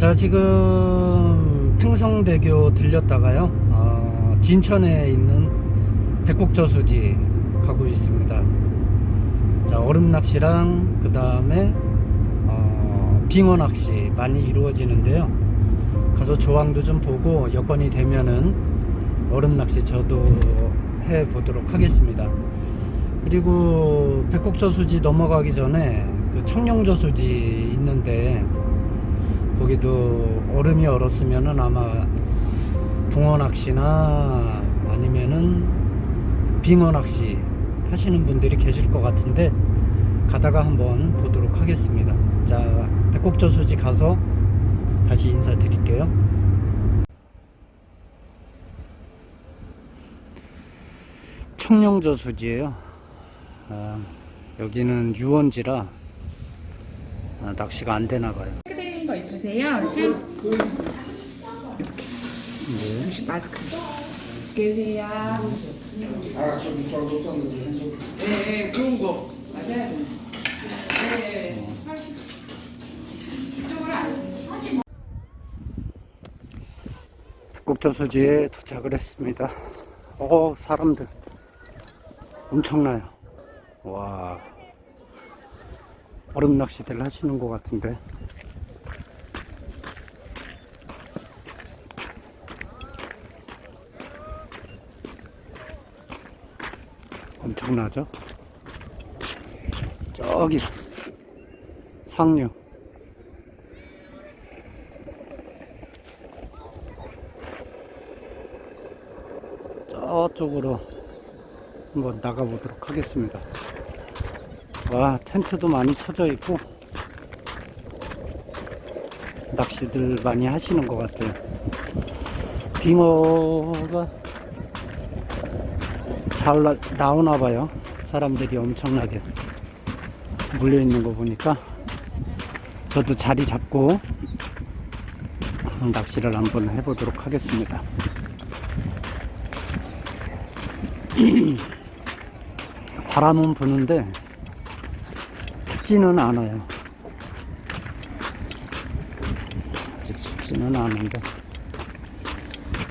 자 지금 팽성대교 들렸다가요 어, 진천에 있는 백곡저수지 가고 있습니다. 자 얼음낚시랑 그 다음에 어, 빙어낚시 많이 이루어지는데요. 가서 조항도 좀 보고 여건이 되면은 얼음낚시 저도 해 보도록 하겠습니다. 그리고 백곡저수지 넘어가기 전에 그 청룡저수지 있는데 거기도 얼음이 얼었으면은 아마 붕어 낚시나 아니면은 빙어 낚시 하시는 분들이 계실 것 같은데 가다가 한번 보도록 하겠습니다. 자, 백곡저수지 가서 다시 인사드릴게요. 청룡저수지예요. 아, 여기는 유원지라 아, 낚시가 안 되나 봐요. 있으세요? 실? 네. 주식 마스크. 계세요. 네, 네, 그런 거. 맞아요. 네. 국저수지에 도착을 했습니다. 어, 사람들 엄청나요. 와, 얼음 낚시들 하시는 것 같은데. 엄청나죠? 저기 상류. 저쪽으로 한번 나가보도록 하겠습니다. 와, 텐트도 많이 쳐져 있고, 낚시들 많이 하시는 것 같아요. 빙어가 잘 나, 나오나 봐요. 사람들이 엄청나게 물려 있는 거 보니까 저도 자리 잡고 낚시를 한번 해보도록 하겠습니다. 바람은 부는데 춥지는 않아요. 아직 춥지는 않은데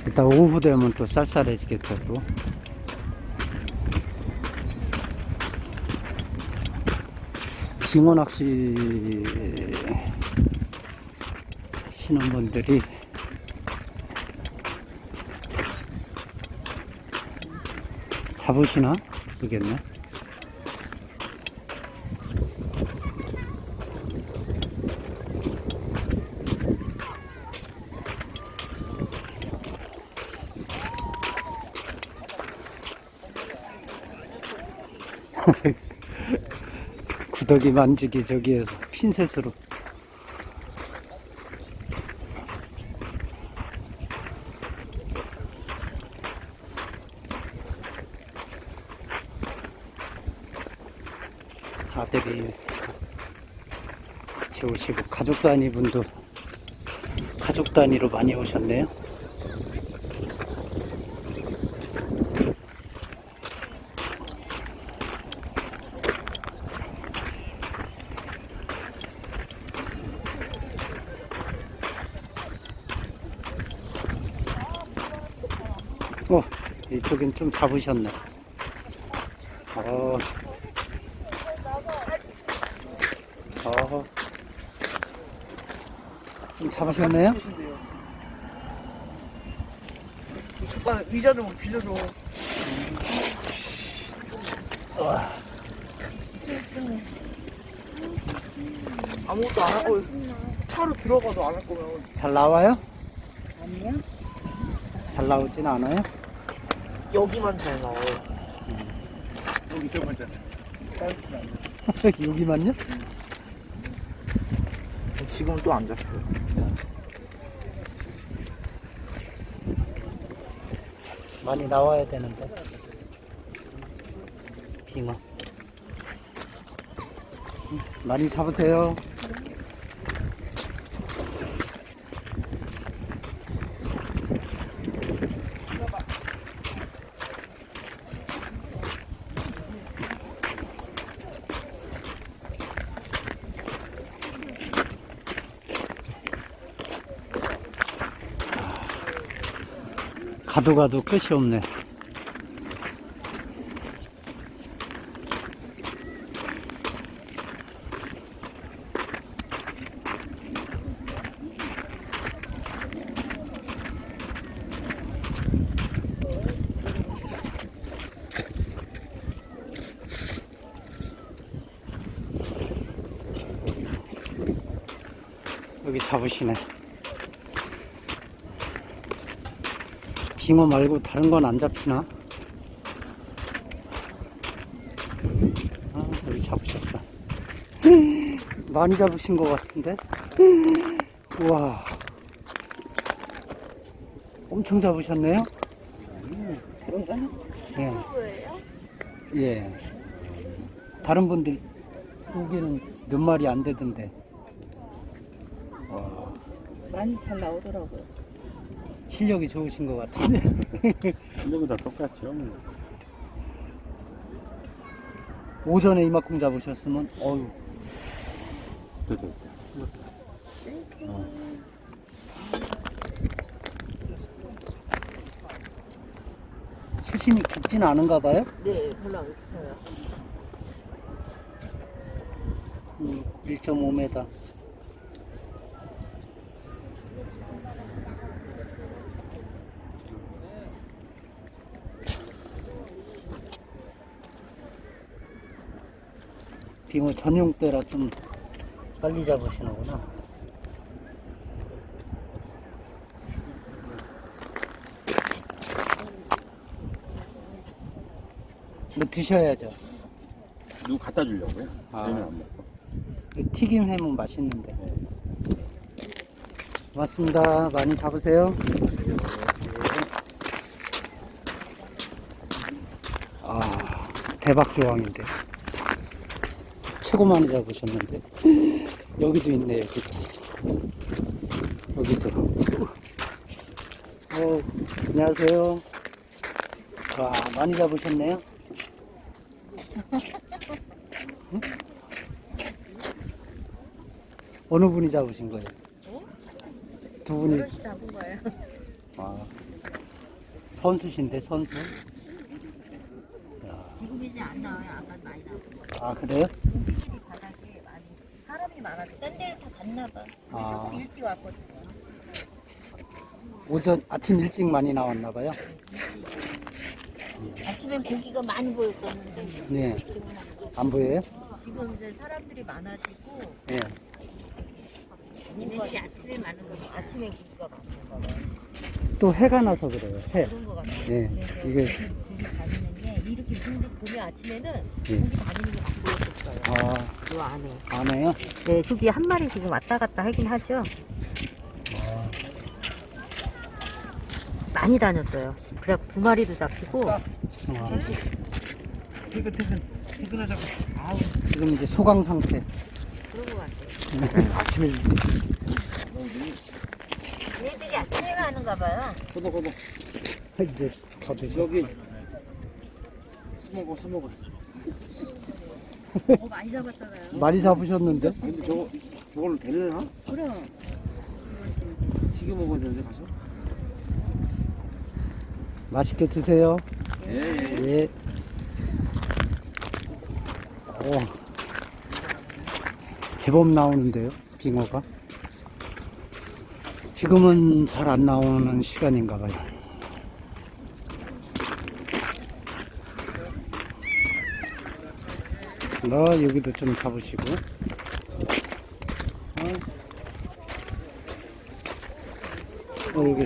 이따 오후 되면 또 쌀쌀해지겠죠 또. 빙어 낚시 하시는 분들이 잡으시나? 모르겠네. 구더기 만지기 저기에서 핀셋으로 아들이 같이 오시고 가족 단위 분도 가족 단위로 많이 오셨네요. 어, 이쪽엔 좀 잡으셨네. 어, 어, 좀 잡으셨네요? 잠깐 의자 좀 빌려줘. 아무것도 안 하고 차로 들어가도 안 할 거면 잘 나와요? 아니야? 잘 나오진 않아요? 여기만 잘 나와요. 여기서 먼저. 여기만요? 지금 또 안 잡혀요. 많이 나와야 되는데. 빙어. 음, 많이 잡으세요. 가도 가도 끝이 없네. 여기 잡으시네. 빙어 말고 다른 건 안 잡히나? 아, 여기 잡으셨어. 많이 잡으신 것 같은데? 우와. 엄청 잡으셨네요? 예. 예. 다른 분들 보기에는 몇 마리 안 되던데. 와, 많이 잘 나오더라고요. 실력이 좋으신 것 같은데. 실력은 다 똑같죠. 오전에 이만큼 잡으셨으면, 어유 됐다, 됐다. 수심이 깊지는 않은가 봐요? 네, 별로 안 깊어요. 1.5m. 빙어 전용 때라 좀 빨리 잡으시는구나. 뭐 드셔야죠. 누구 갖다 주려고요? 아. 저희는 안 먹고. 이 튀김 해면 맛있는데. 고맙습니다. 많이 잡으세요. 아, 대박 조항인데. 최고 많이 잡으셨는데. 여기도 있네, 여기도. 여기도. 어, 안녕하세요. 와, 많이 잡으셨네요. 어느 분이 잡으신 거예요? 두 분이 잡은 거예요. 아, 선수신데 선수? 지금 이제 안 나와요. 아까 많이 나오고. 아 그래요? 사람이 많아서 딴 데를 다 갔나 봐. 우리 아. 조금 일찍 왔거든요. 오전 아침 일찍 많이 나왔나 봐요. 아침엔 고기가 많이 보였었는데 네, 지금은 또안 보여요? 지금 이제 사람들이 많아지고 네. 얘네들이 아침에 많은 거 아침에 고기가 많은가. 또 해가 나서 그래요. 해. 그런 거 같아요. 네, 그래서 이게 고기 다니는 게 이렇게 눈도 보면 아침에는 네. 고기 다니는 게 막 보였었어요. 아, 요 안에. 안 해요? 네, 저기 한 마리 지금 왔다 갔다 하긴 하죠. 많이 다녔어요. 그래 두 마리도 잡히고 아, 퇴근, 퇴근, 퇴근하자고. 아우, 지금 이제 소강 상태. 그런 것 같아요. 아침에 얘들이 아침에 가는가 봐요. 거둬, 거둬. 이제 가되죠. 여기. 사먹어, 사 먹어. 어, 많이 잡았잖아요. 많이 잡으셨는데? 근데 저거, 저걸로 되려나? 그럼. 튀겨 먹어야 되는데, 가서. 맛있게 드세요. 예, 예. 예. 오. 제법 나오는데요, 빙어가. 지금은 잘 안 나오는 시간인가 봐요. 너 여기도 좀 잡으시고. 어, 어 여기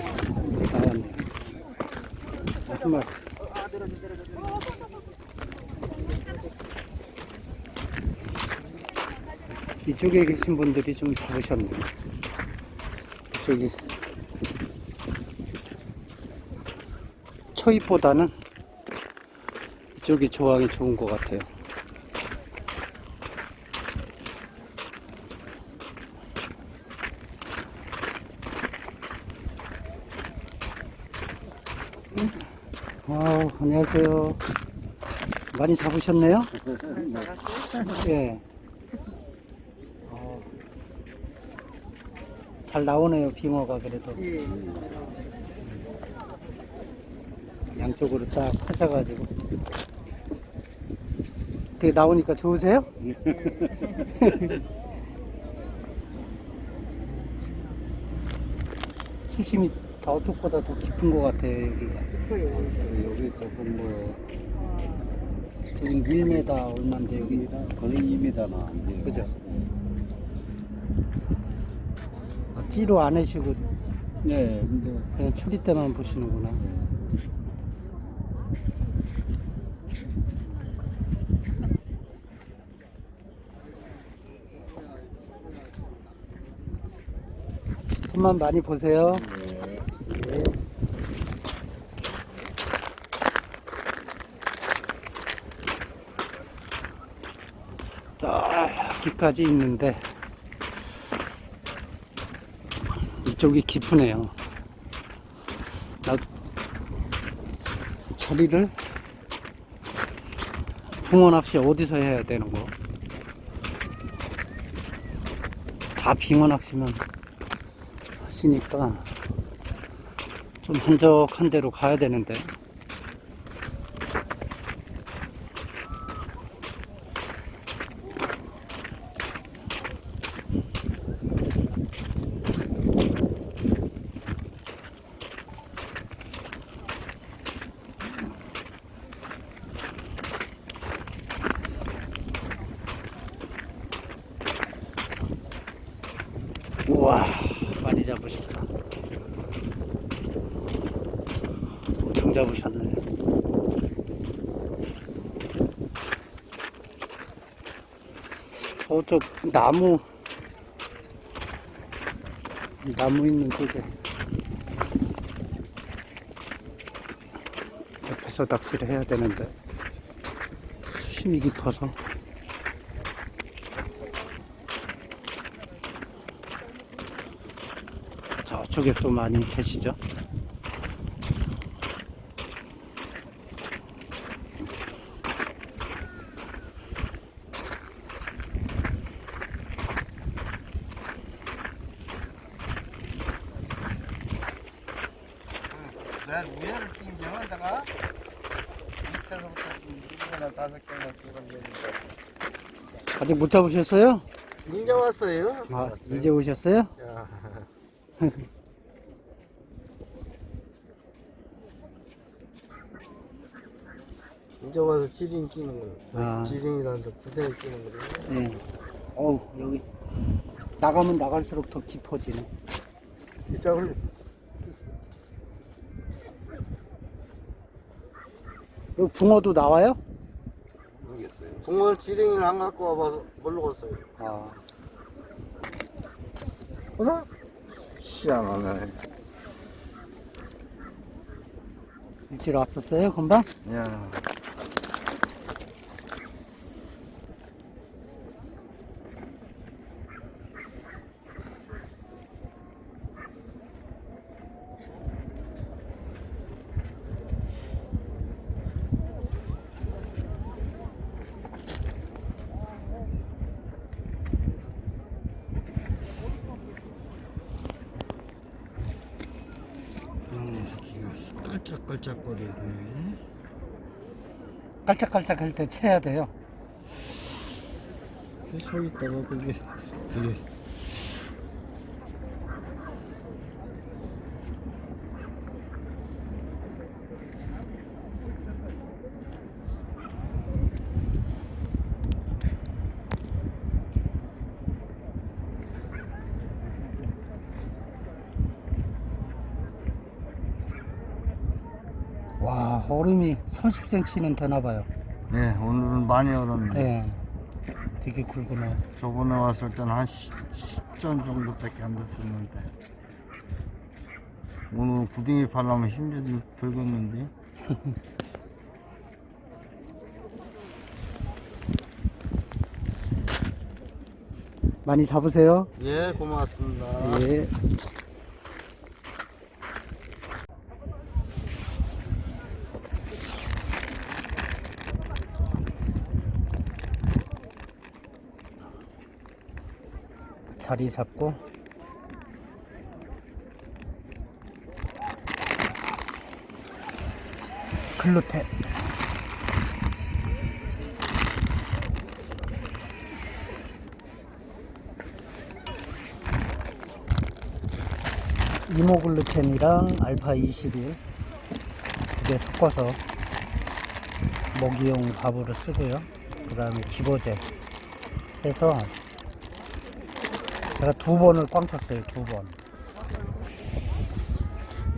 나왔네. 한 마리. 이쪽에 계신 분들이 좀 잡으셨네요. 이쪽이 초입보다는 이쪽이 조항이 좋은 것 같아요. 아우, 안녕하세요. 많이 잡으셨네요? 예. 어, 잘 나오네요, 빙어가 그래도. 예. 양쪽으로 딱 펴져가지고. 되게 나오니까 좋으세요? 수심이 저쪽보다 더 깊은 것 같아요, 여기가. 여기 조금 뭐, 여기 1m 얼마인데, 여기. 거의 2m나 안 돼요. 그죠? 아, 찌로 안 해시고 네, 근데 그냥 추리 때만 보시는구나. 손만 많이 보세요. 네. 저기까지 있는데 이쪽이 깊으네요. 나 처리를 붕어 낚시 어디서 해야 되는 거? 다 빙어 낚시면 하시니까 좀 한적한 데로 가야 되는데 우와 많이 잡으셨다 엄청 잡으셨네 저쪽 나무 나무 있는 쪽에 옆에서 낚시를 해야 되는데 힘이 깊어서 저쪽에 또 많이 계시죠? 내가 위에를 낀겨 내가 밑에서부터 일곱이나 다섯 개나 찍었는데 아직 못 잡으셨어요? 이제 왔어요? 아, 이제 오셨어요? 야. 이제 와서 지린 끼는 거예요. 아. 지린이라는데 구덩이 끼는 거예요. 네. 어우, 여기. 나가면 나갈수록 더 깊어지네. 이 짝을 여기 붕어도 나와요? 붕어 지렁이를 안 갖고 와봐서 모르겠어요. 아, 어라? 희한하네. 일찍 왔었어요, 금방? 야. 이 새끼가 깔짝깔짝거리네. 깔짝깔짝 할 때 채야 돼요. 서 있다가 그게 그게 와, 얼음이 30cm는 되나 봐요. 네 오늘은 많이 얼었네. 네. 되게 굵구나. 저번에 왔을 때는 한 10 전 정도밖에 안 됐었는데 오늘 구덩이 팔려면 힘좀 들겠는데 많이 잡으세요. 예 고맙습니다 예. 자리 잡고 글루텐. 이모글루텐이랑 알파 21 두개 섞어서 먹이용 밥으로 쓰고요. 그 다음에 집어제 해서 제가 두 번을 꽝 쳤어요. 두 번.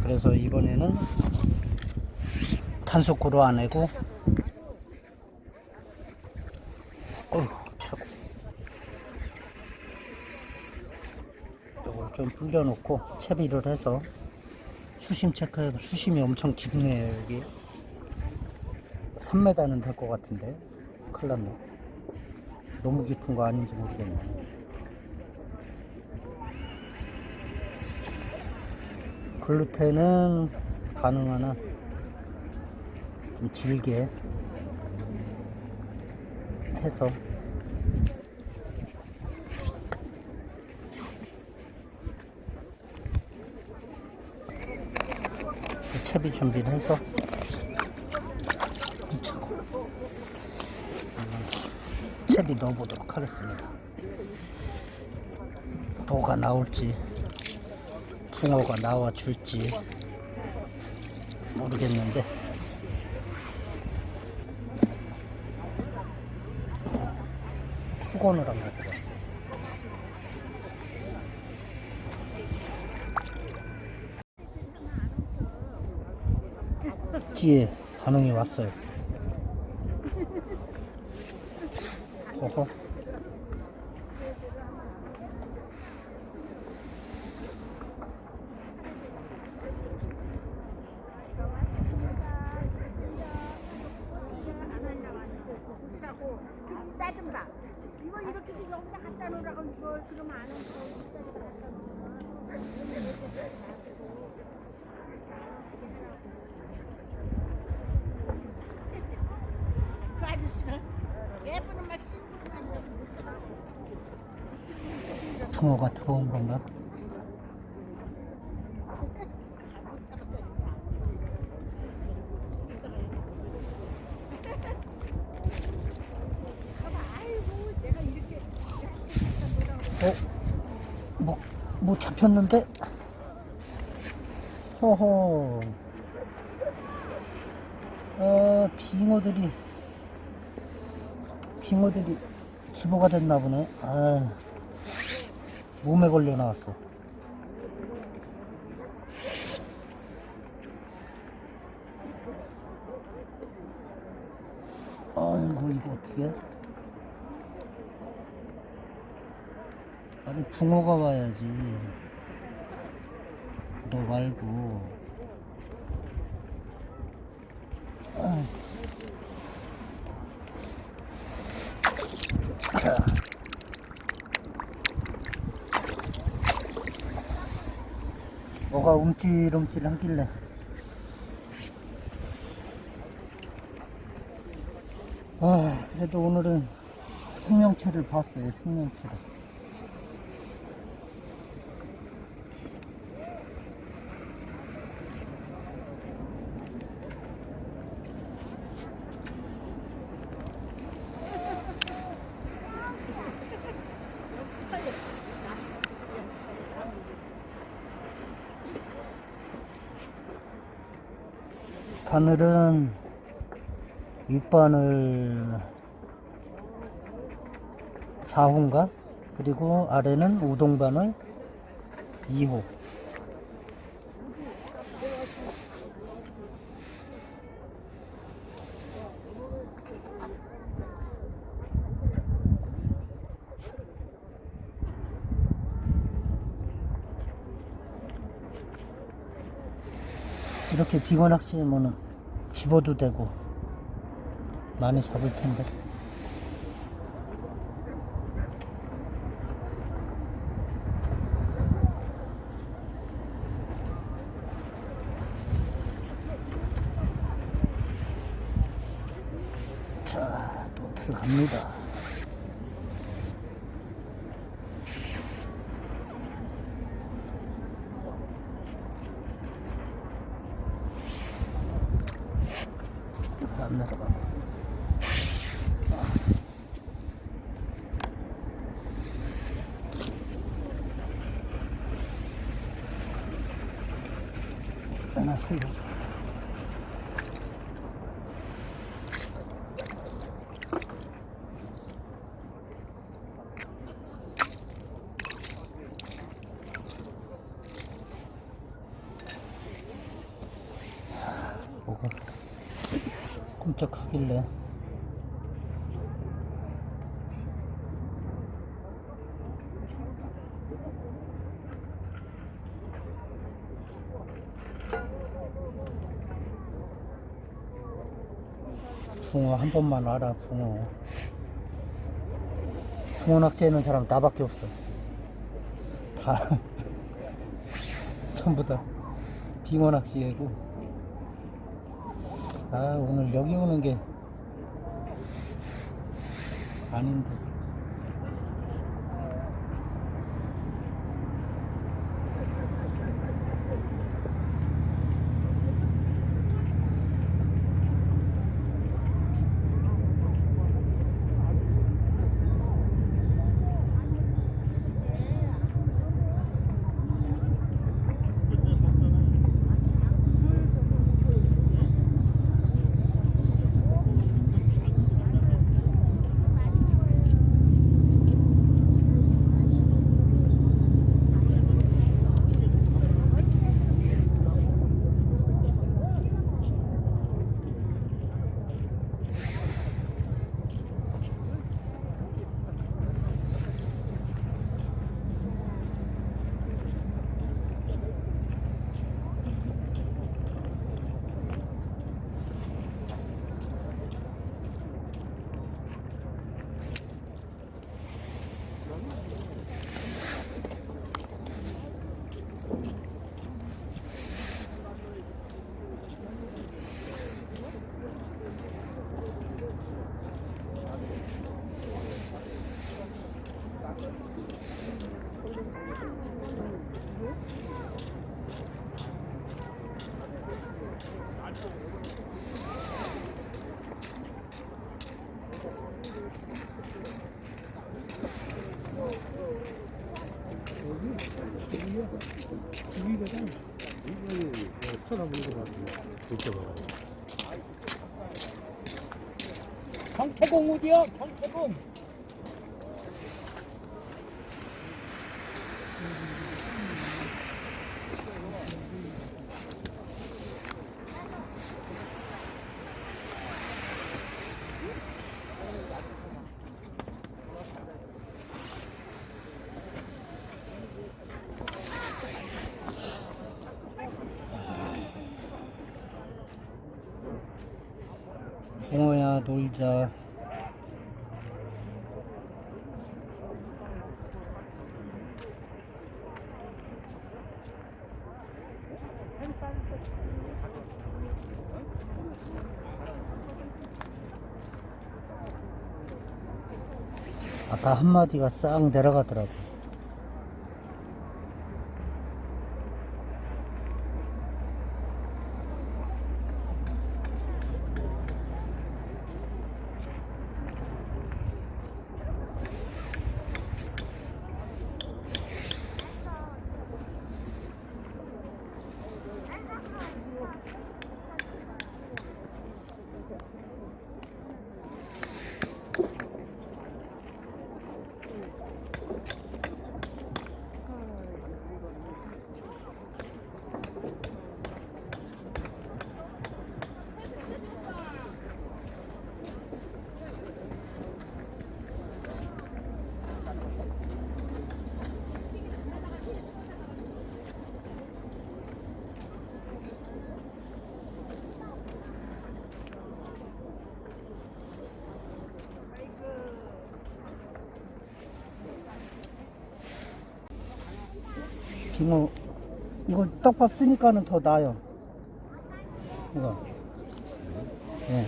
그래서 이번에는 탄소코로 안 내고. 어휴 차고 이걸 좀 불려놓고 채비를 해서 수심 체크하고 수심이 엄청 깊네요 여기. 3m는 될 것 같은데. 큰일 났네. 너무 깊은 거 아닌지 모르겠네 글루텐은 가능한 한 좀 질게. 해서. 그 채비 준비를 해서. 채비 넣어보도록 하겠습니다. 뭐가 나올지 붕어가 나와 줄지 모르겠는데 수건을 안 가져가. 뒤에 반응이 왔어요. 허허. 싸좀 봐. 이거 이렇게 해서 여기다 갖다 놓으라고 이걸 그럼 안 하고. 그 아저씨는 예쁜 막 신고 붕어가 들어온 건가? 어? 뭐, 뭐 잡혔는데? 허허. 아, 빙어들이, 빙어들이 집어가 됐나 보네. 아. 몸에 걸려 나왔어. 아이고 이거 어떻게? 아니 붕어가 와야지. 너 말고. 움찔움찔 하길래. 아 그래도 오늘은 생명체를 봤어요 생명체를 바늘은 윗바늘 4호인가? 그리고 아래는 우동바늘 2호 비건 낚시면은 집어도 되고 많이 잡을 텐데. 자, 또 들어갑니다. 내려가. 하나 살려서. 뭐가 끔찍하길래 붕어 한 번만 와라 붕어. 붕어 낚시하는 사람 나밖에 없어. 다 전부 다 빙어 낚시하고. 아 오늘 여기 오는 게 아닌데 경태공 어디야? 경태공. 놀자. 아까 한 마디가 싹 내려가더라고 빙어 이거 떡밥 쓰니까는 더 나아요. 이거. 예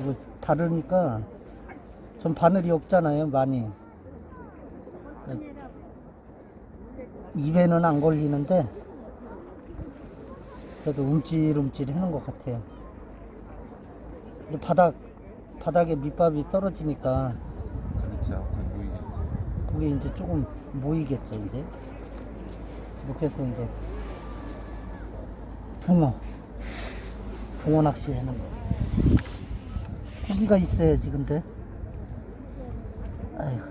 이거 다르니까 좀 바늘이 없잖아요 많이. 입에는 안 걸리는데 그래도 움찔움찔 하는 것 같아요. 이제 바닥 바닥에 밑밥이 떨어지니까 그렇죠. 그게 이제 조금 모이겠죠 이제 이렇게 해서 이제 붕어 붕어 낚시 하는 거. 고기가 있어야지 근데. 아이고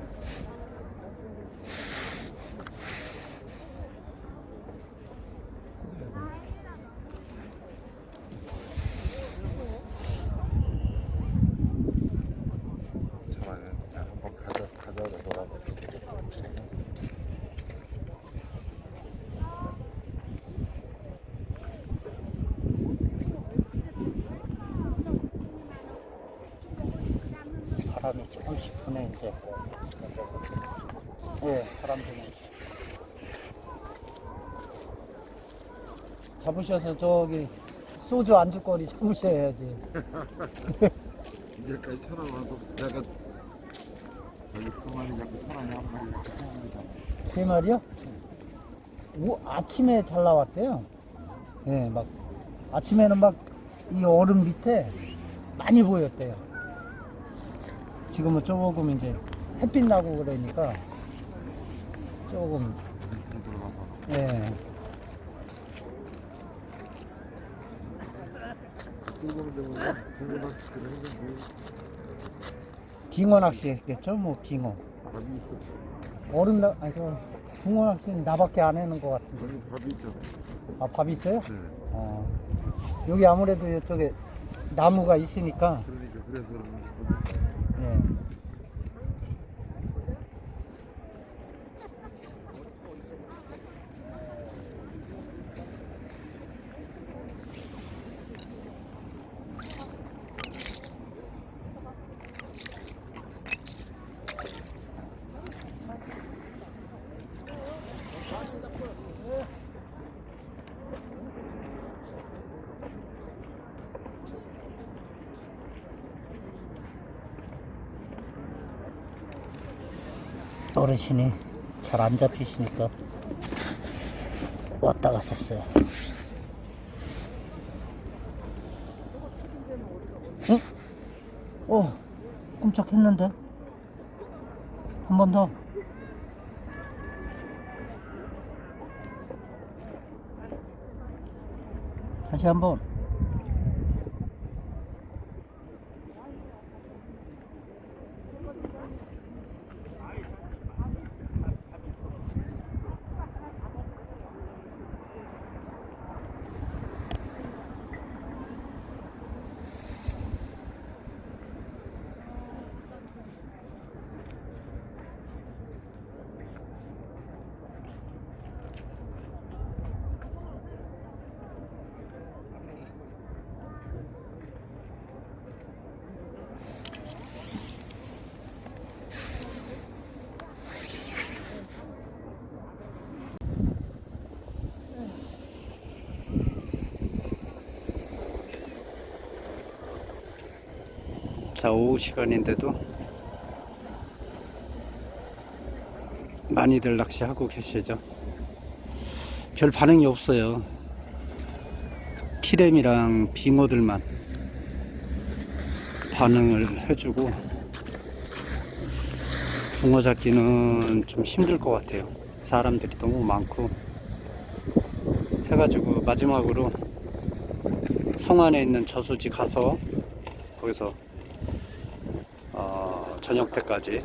잠깐만. 자, 한번 가져 가져다 놓아봐. 바람이 이제 예 바람 부네 잡으셔서 저기 소주 안주거리 잡으셔야지 이제까지 쳐다봐도 내가 여기 그 말이 자꾸 천원이 한 마리 자꾸 사옵니다. 세 마리요? 오, 아침에 잘 나왔대요. 예, 막 아침에는 막 이 얼음 밑에 많이 보였대요. 지금은 조금 이제 햇빛 나고 그러니까 조금 예. 빙어 낚시 했겠죠? 뭐 빙어. 얼음 나 아니 저 붕어 낚시는 나밖에 안 해는 것 같은데. 여기 밥이 있잖아. 아, 밥 있어요? 네. 어. 여기 아무래도 이쪽에 나무가 있으니까 그러니까 그래서 그런 거지. 예. 어르신이 잘안 잡히시니까 왔다 갔었어요. 응? 어, 끔찍했는데? 한 번 더. 다시 한 번. 자, 오후 시간인데도 많이들 낚시하고 계시죠. 별 반응이 없어요. 티램이랑 빙어들만 반응을 해주고 붕어 잡기는 좀 힘들 것 같아요. 사람들이 너무 많고 해가지고 마지막으로 성안에 있는 저수지 가서 거기서 어, 저녁 때까지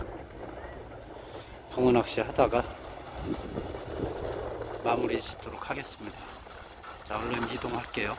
붕어 낚시 하다가 마무리 짓도록 하겠습니다. 자, 얼른 이동할게요.